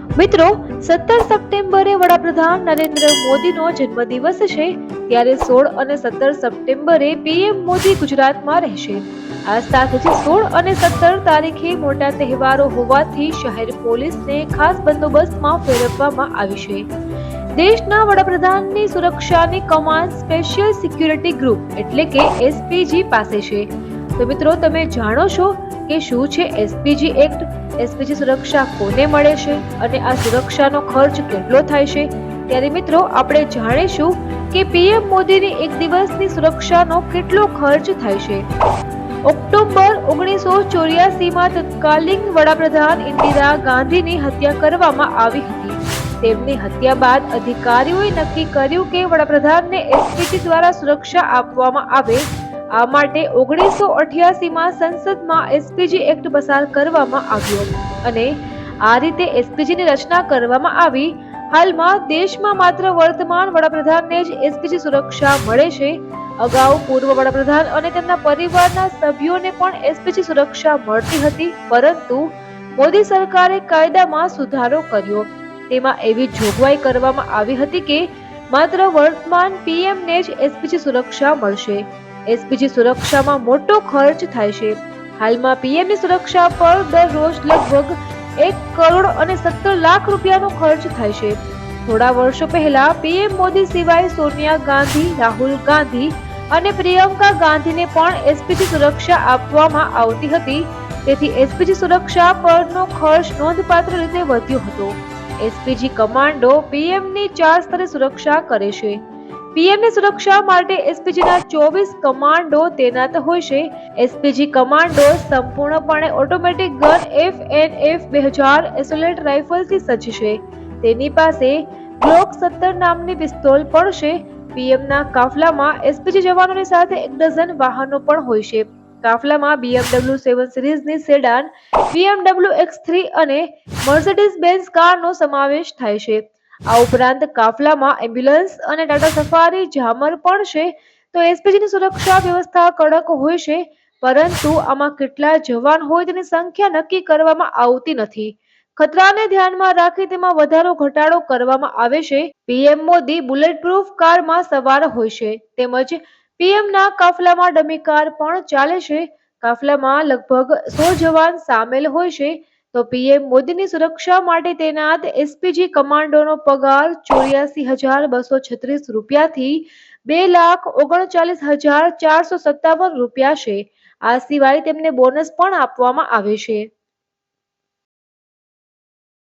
મિત્રો, સત્તર સપ્ટેમ્બરે વડાપ્રધાન નરેન્દ્ર મોદીનો જન્મદિવસ છે, ત્યારે સોળ અને સત્તર સપ્ટેમ્બરે પીએમ મોદી ગુજરાતમાં રહેશે. આ સાથે જ સોળ અને સત્તર તારીખે મોટા તહેવારો હોવાથી શહેર પોલીસને ખાસ બંદોબસ્તમાં ફેરવવામાં આવી છે. દેશના વડાપ્રધાનની સુરક્ષાની કમાન સ્પેશિયલ સિક્યુરિટી ગ્રુપ, એટલે કે એસપીજી પાસે છે. તો મિત્રો, તમે જાણો છો કે શું છે એસપીજી એક્ટ? એસપીજી સુરક્ષા કોને મળે છે અને આ સુરક્ષાનો ખર્ચ કેટલો થાય છે? ત્યારે મિત્રો, આપણે જાણીશું કે પીએમ મોદીની એક દિવસની સુરક્ષાનો કેટલો ખર્ચ થાય છે. ઓક્ટોબર ઓગણીસો ચોર્યાસીમાં તત્કાલીન વડાપ્રધાન ઇન્દિરા ગાંધીની હત્યા કરવામાં આવી હતી. તેમની હત્યા બાદ અધિકારીઓએ નક્કી કર્યું કે વડાપ્રધાનને એસપીજી દ્વારા સુરક્ષા આપવામાં આવે આ માટે ઓગણીસો અઠ્યાસીમાં સંસદમાં એસપીજી એક્ટ પસાર કરવામાં આવ્યો અને આ રીતે એસપીજીની રચના કરવામાં આવી. હાલમાં દેશમાં માત્ર વર્તમાન વડાપ્રધાનને જ એસપીજી સુરક્ષા મળે છે. અગાઉ પૂર્વ વડાપ્રધાન અને તેમના પરિવારના સભ્યોને પણ એસપીજી સુરક્ષા મળતી હતી, પરંતુ મોદી સરકારે કાયદામાં સુધારો કર્યો. તેમાં એવી જોગવાઈ કરવામાં આવી હતી કે માત્ર વર્તમાન પીએમને જ એસપીજી સુરક્ષા મળશે. એસપીજી સુરક્ષામાં મોટો ખર્ચ થાય છે. હાલમાં પીએમની સુરક્ષા પર દરરોજ લગભગ એક કરોડ અને સત્તર લાખ રૂપિયાનો ખર્ચ થાય છે. થોડા વર્ષો પહેલા પીએમ મોદી સિવાય સોનિયા ગાંધી, રાહુલ ગાંધી અને પ્રિયંકા ગાંધીને પણ એસપીજી સુરક્ષા આપવામાં આવતી હતી. તેથી એસપીજી સુરક્ષા પરનો ખર્ચ નોંધપાત્ર રીતે વધ્યો હતો. એસપીજી કમાન્ડો પીએમની ચાર સ્તરે સુરક્ષા કરે છે. પીએમની સુરક્ષા માટે એસપીજીના ચોવીસ કમાન્ડો તૈનાત છે. એસપીજી કમાન્ડો સંપૂર્ણપણે automatic gun F N F બે હજાર એસોલેટ રાઇફલથી સજ્જ છે. તેની પાસે ગ્લોક સત્તર નામની પિસ્તોલ પણ છે. પીએમના કાફલામાં એસપીજી જવાનોની સાથે એક ડઝન વાહનો પણ હોય છે. કાફલામાં બીએમડબલ્યુ સેવન સિરીઝની સેડાન બીએમડબલ્યુ એક્સ થ્રી અને મર્સિડીઝ બેન્ઝ કારનો સમાવેશ થાય છે. આ ઉપરાંત કાફલામાં એમ્બ્યુલન્સ અને ટાટા સફારી જામર પણ છે. તો એસપીજીની સુરક્ષા વ્યવસ્થા કડક હોય છે, પરંતુ આમાં કેટલા જવાન હોય તેની સંખ્યા નક્કી કરવામાં આવતી નથી. ખતરાને ધ્યાનમાં રાખી તેમાં વધારો ઘટાડો કરવામાં આવે છે. પીએમ મોદી બુલેટ પ્રૂફ કારમાં સવાર હોય છે, તેમજ પીએમના કાફલામાં ડમી કાર પણ ચાલે છે. કાફલામાં લગભગ સો જવાન સામેલ હોય છે. તો પીએમ મોદીની સુરક્ષા માટે તૈનાત એસપીજી કમાન્ડોનો પગાર ચોર્યાસી હજાર બસો છત્રીસ રૂપિયાથી બે લાખ ઓગણચાલીસ હજાર ચારસો સત્તાવન રૂપિયા છે. આ સિવાય તેમને બોનસ પણ આપવામાં આવે છે.